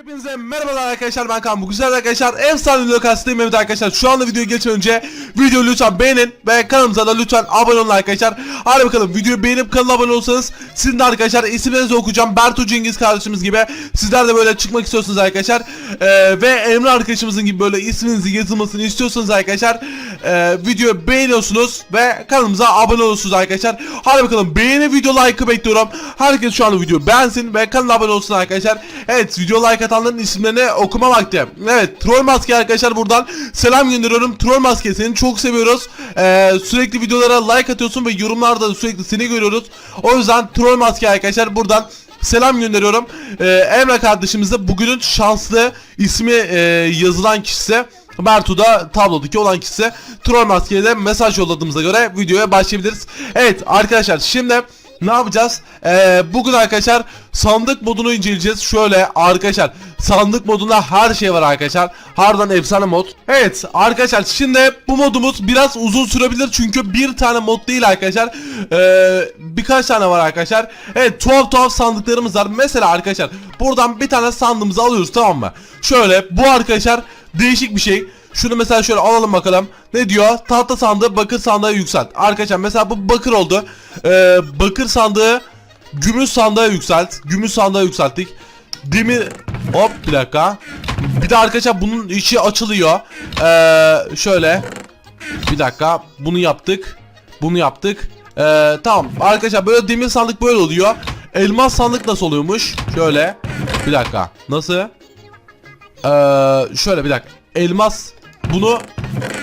Hepinize merhabalar arkadaşlar ben Kaan. Bu güzel arkadaşlar efsane lokasındayım evet arkadaşlar. Şu anda videoya geçmeden önce videoyu lütfen beğenin ve kanalımıza da lütfen abone olun arkadaşlar. Hadi bakalım videoyu beğenip kanala abone olsanız sizin de arkadaşlar isimlerinizi okuyacağım. Bertu Cengiz kardeşimiz gibi. Sizler de böyle çıkmak istiyorsunuz arkadaşlar. Ee, ve Emre arkadaşımızın gibi böyle isminizin yazılmasını istiyorsanız arkadaşlar e, videoyu beğeniyorsunuz ve kanalımıza abone olursunuz arkadaşlar. Hadi bakalım beğeni video like'ı bekliyorum. Herkes şu anda videoyu beğensin ve kanala abone olsun arkadaşlar. Evet video like atanların isimlerini okuma vakti. Evet troll maske arkadaşlar buradan selam gönderiyorum. Troll maske seni çok seviyoruz. Ee, sürekli videolara like atıyorsun ve yorumlarda sürekli seni görüyoruz. O yüzden troll maske arkadaşlar buradan selam gönderiyorum. Ee, Emre kardeşimiz de bugünün şanslı ismi e, yazılan kişisi Bertu'da tablodaki olan kişi Troll Maske'ye de mesaj yolladığımıza göre videoya başlayabiliriz. Evet arkadaşlar şimdi ne yapacağız? Ee, bugün arkadaşlar sandık modunu inceleyeceğiz. Şöyle arkadaşlar sandık modunda her şey var arkadaşlar. Harbiden efsane mod. Evet arkadaşlar şimdi bu modumuz biraz uzun sürebilir çünkü bir tane mod değil arkadaşlar. Ee, birkaç tane var arkadaşlar. Evet tuhaf tuhaf sandıklarımız var. Mesela arkadaşlar buradan bir tane sandığımızı alıyoruz tamam mı? Şöyle bu arkadaşlar değişik bir şey. Şunu mesela şöyle alalım bakalım. Ne diyor? Tahta sandığı bakır sandığı yükselt. Arkadaşlar mesela bu bakır oldu. Ee, bakır sandığı gümüş sandığa yükselt. Gümüş sandığa yükselttik. Demir hop bir dakika. Bir de arkadaşlar bunun içi açılıyor. Ee, şöyle bir dakika bunu yaptık. Bunu yaptık. Ee, tamam arkadaşlar böyle demir sandık böyle oluyor. Elmas sandık nasıl oluyormuş? Şöyle. Bir dakika. Nasıl? Ee, şöyle bir dakika. Elmas bunu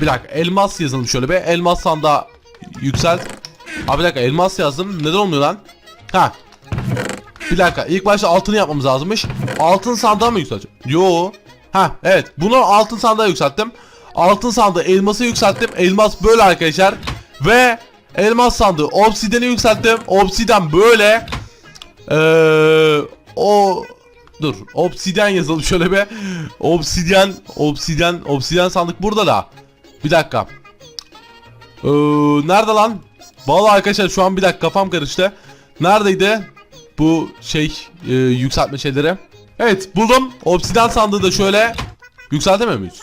bir dakika elmas yazalım şöyle bir. Elmas sandığa yükselt. Abi bir dakika elmas yazdım. Neden olmuyor lan? Ha. Bir dakika. ilk başta altını yapmamız lazımmış. Altın sandığa mı yükselteceğim? Yo. Ha evet. Bunu altın sandığa yükselttim. Altın sandığı elması yükselttim. Elmas böyle arkadaşlar. Ve elmas sandığı obsideni yükselttim. Obsiden böyle. Eee o dur obsidyen yazalım şöyle bir obsidyen obsidyen obsidyen sandık burada da. Bir dakika. Ee, nerede lan? Vallahi arkadaşlar şu an bir dakika kafam karıştı. Neredeydi bu şey e, yükseltme şeyleri? Evet buldum. Obsidyen sandığı da şöyle. Yükseltemiyor muyuz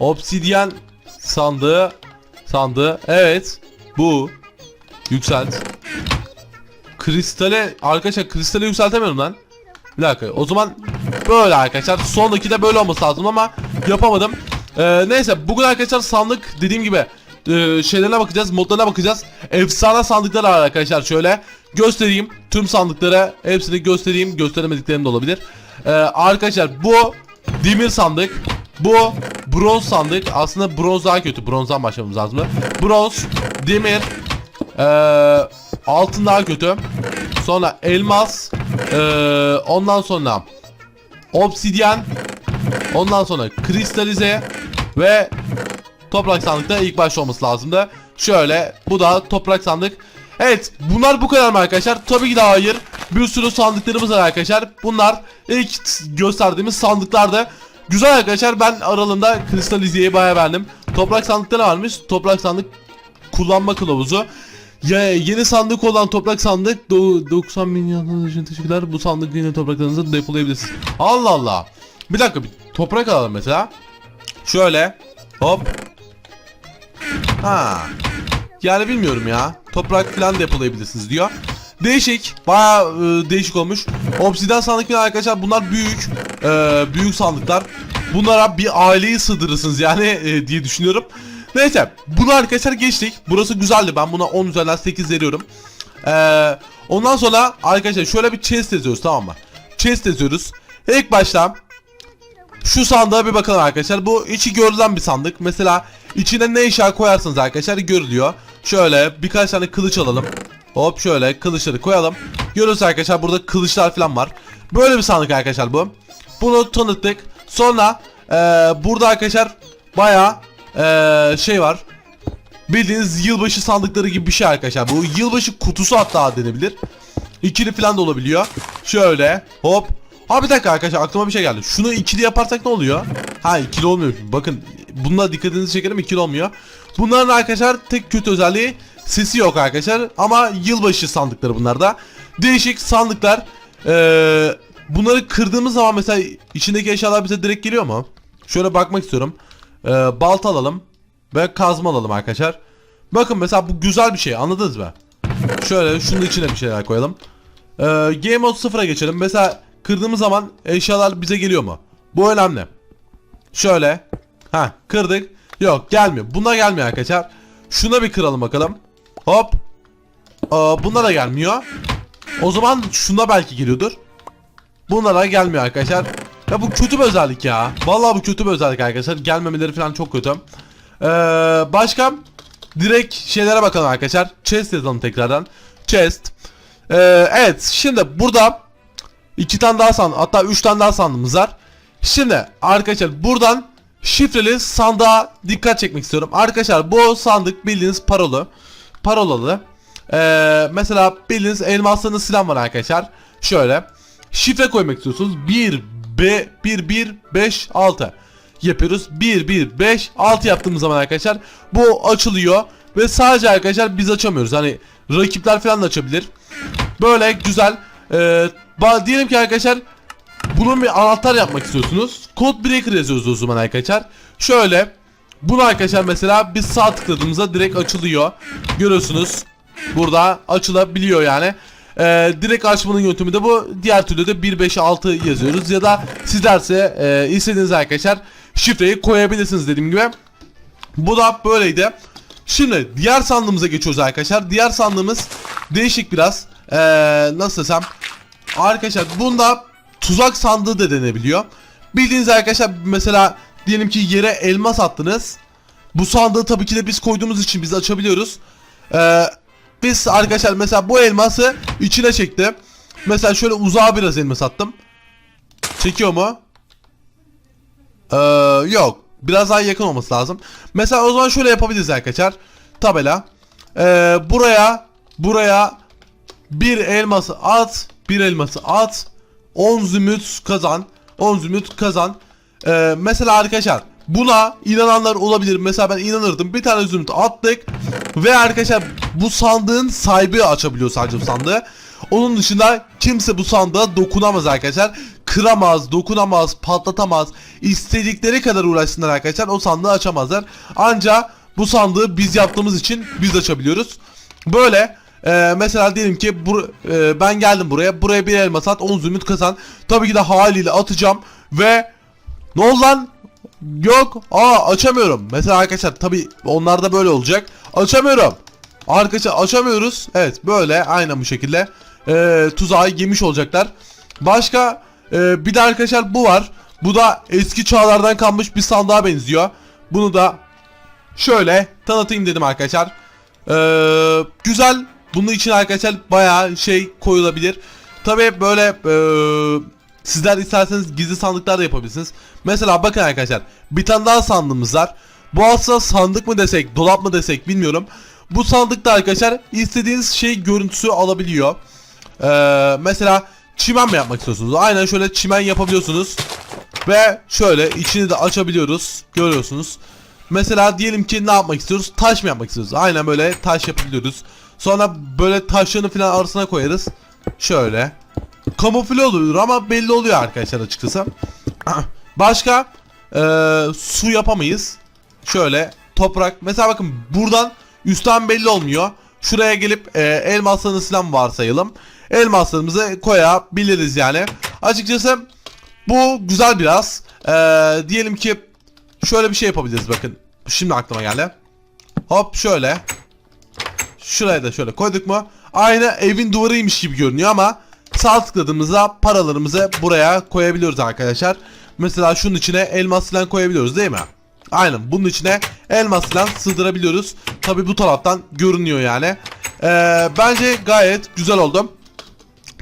obsidyen sandığı sandığı. Evet bu. Yükselt. Kristale arkadaşlar kristale yükseltemiyorum lan bir dakika o zaman böyle arkadaşlar. Sondaki de böyle olması lazım ama yapamadım. Ee, neyse bugün arkadaşlar sandık dediğim gibi e, şeylerine bakacağız modlarına bakacağız. Efsane sandıklar var arkadaşlar. Şöyle göstereyim tüm sandıklara. Hepsini göstereyim gösteremediklerim de olabilir. Ee, arkadaşlar bu demir sandık bu bronz sandık. Aslında bronz daha kötü. Bronzdan başlamamız lazım. Bronz demir ee, altın daha kötü. Sonra elmas. Ee, ondan sonra obsidyen. Ondan sonra kristalize ve toprak sandıkta ilk başta olması lazımdı. Şöyle bu da toprak sandık. Evet bunlar bu kadar mı arkadaşlar? Tabii ki de hayır. Bir sürü sandıklarımız var arkadaşlar. Bunlar ilk gösterdiğimiz sandıklardı. Güzel arkadaşlar ben aralığında kristalizeyi bayağı beğendim. Toprak sandıkta ne varmış? Toprak sandık kullanma kılavuzu. Ya yeni sandık olan toprak sandık do- 90 milyon için teşekkürler. Bu sandık yine topraklarınızı depolayabilirsiniz. Allah Allah. Bir dakika bir toprak alalım mesela. Şöyle hop. Ha. Yani bilmiyorum ya. Toprak falan depolayabilirsiniz diyor. Değişik. Baya değişik olmuş. Obsidian sandık falan arkadaşlar bunlar büyük. E, büyük sandıklar. Bunlara bir aileyi sığdırırsınız yani e, diye düşünüyorum. Neyse bunu arkadaşlar geçtik. Burası güzeldi. Ben buna 10 üzerinden 8 veriyorum. Ee, ondan sonra arkadaşlar şöyle bir chest yazıyoruz tamam mı? Chest yazıyoruz. İlk başta şu sandığa bir bakalım arkadaşlar. Bu içi görülen bir sandık. Mesela içine ne eşya koyarsanız arkadaşlar görülüyor. Şöyle birkaç tane kılıç alalım. Hop şöyle kılıçları koyalım. Görüyoruz arkadaşlar burada kılıçlar falan var. Böyle bir sandık arkadaşlar bu. Bunu tanıttık. Sonra ee, burada arkadaşlar bayağı ee, şey var. Bildiğiniz yılbaşı sandıkları gibi bir şey arkadaşlar. Bu yılbaşı kutusu hatta denebilir. İkili falan da olabiliyor. Şöyle hop. Ha bir dakika arkadaşlar aklıma bir şey geldi. Şunu ikili yaparsak ne oluyor? Ha ikili olmuyor. Bakın bununla dikkatinizi çekelim ikili olmuyor. Bunların arkadaşlar tek kötü özelliği sesi yok arkadaşlar. Ama yılbaşı sandıkları bunlar da. Değişik sandıklar. Ee, bunları kırdığımız zaman mesela içindeki eşyalar bize direkt geliyor mu? Şöyle bakmak istiyorum. Ee, balta alalım ve kazma alalım arkadaşlar. Bakın mesela bu güzel bir şey anladınız mı? Şöyle şunun içine bir şeyler koyalım. Ee, Game Mode 0'a geçelim. Mesela kırdığımız zaman eşyalar bize geliyor mu? Bu önemli. Şöyle. Ha kırdık. Yok gelmiyor. Buna gelmiyor arkadaşlar. Şuna bir kıralım bakalım. Hop. Aa, buna da gelmiyor. O zaman şuna belki geliyordur. Bunlara gelmiyor arkadaşlar. Ya bu kötü bir özellik ya. Vallahi bu kötü bir özellik arkadaşlar. Gelmemeleri falan çok kötü. Ee, başka direkt şeylere bakalım arkadaşlar. Chest yazalım tekrardan. Chest. Ee, evet şimdi burada iki tane daha sandık hatta üç tane daha sandığımız var. Şimdi arkadaşlar buradan şifreli sandığa dikkat çekmek istiyorum. Arkadaşlar bu sandık bildiğiniz parolu. Parolalı. Ee, mesela bildiğiniz elmaslarınız silah var arkadaşlar. Şöyle. Şifre koymak istiyorsunuz. 1 B 1 1 5 6 yapıyoruz. 1 1 5 6 yaptığımız zaman arkadaşlar bu açılıyor ve sadece arkadaşlar biz açamıyoruz. Hani rakipler falan da açabilir. Böyle güzel. Ee, diyelim ki arkadaşlar bunun bir anahtar yapmak istiyorsunuz. Code breaker yazıyoruz o zaman arkadaşlar. Şöyle bunu arkadaşlar mesela biz sağ tıkladığımızda direkt açılıyor. Görüyorsunuz. Burada açılabiliyor yani. Ee, direkt açmanın yöntemi de bu. Diğer türlü de 1 5 6 yazıyoruz ya da sizlerse e, istediğiniz arkadaşlar şifreyi koyabilirsiniz dediğim gibi. Bu da böyleydi. Şimdi diğer sandığımıza geçiyoruz arkadaşlar. Diğer sandığımız değişik biraz. Ee, nasıl desem. Arkadaşlar bunda tuzak sandığı da denebiliyor. Bildiğiniz arkadaşlar mesela diyelim ki yere elmas attınız. Bu sandığı tabii ki de biz koyduğumuz için biz açabiliyoruz. Ee, biz arkadaşlar mesela bu elması içine çekti. Mesela şöyle uzağa biraz elmas attım. Çekiyor mu? Ee, yok. Biraz daha yakın olması lazım. Mesela o zaman şöyle yapabiliriz arkadaşlar. Tabela. Ee, buraya buraya bir elması at. Bir elması at. 10 zümrüt kazan. 10 zümrüt kazan. Ee, mesela arkadaşlar buna inananlar olabilir. Mesela ben inanırdım. Bir tane zümrüt attık. Ve arkadaşlar bu sandığın sahibi açabiliyor sadece bu sandığı. Onun dışında kimse bu sandığa dokunamaz arkadaşlar. Kıramaz, dokunamaz, patlatamaz. İstedikleri kadar uğraşsınlar arkadaşlar. O sandığı açamazlar. Ancak bu sandığı biz yaptığımız için biz açabiliyoruz. Böyle ee, mesela diyelim ki bur e, ben geldim buraya. Buraya bir elmas at 10 zümrüt kazan. Tabii ki de haliyle atacağım. Ve ne oldu lan? Yok. Aa açamıyorum. Mesela arkadaşlar tabii onlar da böyle olacak. Açamıyorum. Arkadaşlar açamıyoruz. Evet böyle aynen bu şekilde. Ee, tuzağa yemiş olacaklar. Başka e, bir de arkadaşlar bu var. Bu da eski çağlardan kalmış bir sandığa benziyor. Bunu da şöyle tanıtayım dedim arkadaşlar. Ee, güzel. Bunun için arkadaşlar bayağı şey koyulabilir. Tabii böyle e, sizler isterseniz gizli sandıklar da yapabilirsiniz. Mesela bakın arkadaşlar bir tane daha sandığımız var. Bu aslında sandık mı desek dolap mı desek bilmiyorum. Bu sandıkta arkadaşlar istediğiniz şey görüntüsü alabiliyor. Ee, mesela çimen mi yapmak istiyorsunuz? Aynen şöyle çimen yapabiliyorsunuz. Ve şöyle içini de açabiliyoruz. Görüyorsunuz. Mesela diyelim ki ne yapmak istiyoruz? Taş mı yapmak istiyoruz? Aynen böyle taş yapabiliyoruz. Sonra böyle taşlarını falan arasına koyarız. Şöyle. Kamufle oluyor ama belli oluyor arkadaşlar açıkçası. Başka eee, su yapamayız. Şöyle toprak. Mesela bakın buradan üstten belli olmuyor. Şuraya gelip eee elmaslarını falan varsayalım. Elmaslarımızı koyabiliriz yani. Açıkçası bu güzel biraz. Eee, diyelim ki şöyle bir şey yapabiliriz bakın. Şimdi aklıma geldi. Hop şöyle. Şuraya da şöyle koyduk mu? Aynı evin duvarıymış gibi görünüyor ama sağ tıkladığımızda paralarımızı buraya koyabiliyoruz arkadaşlar. Mesela şunun içine elmas falan koyabiliyoruz değil mi? Aynen bunun içine elmas falan sığdırabiliyoruz. Tabi bu taraftan görünüyor yani. Ee, bence gayet güzel oldu.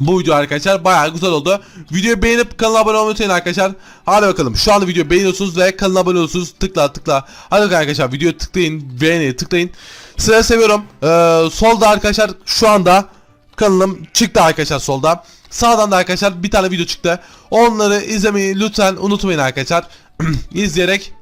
Bu video arkadaşlar bayağı güzel oldu. Videoyu beğenip kanala abone olmayı unutmayın arkadaşlar. Hadi bakalım şu anda videoyu beğeniyorsunuz ve kanala abone oluyorsunuz. Tıkla tıkla. Hadi arkadaşlar videoyu tıklayın. Beğeni tıklayın. Size seviyorum. Ee, solda arkadaşlar şu anda kanalım çıktı arkadaşlar solda. Sağdan da arkadaşlar bir tane video çıktı. Onları izlemeyi lütfen unutmayın arkadaşlar. İzleyerek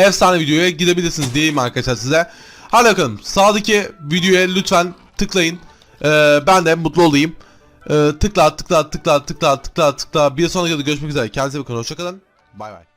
efsane videoya gidebilirsiniz diyeyim arkadaşlar size. Hadi bakalım sağdaki videoya lütfen tıklayın. Ee, ben de mutlu olayım. Ee, tıkla tıkla tıkla tıkla tıkla tıkla. Bir sonraki videoda görüşmek üzere. Kendinize bakın. Hoşçakalın. Bay bay.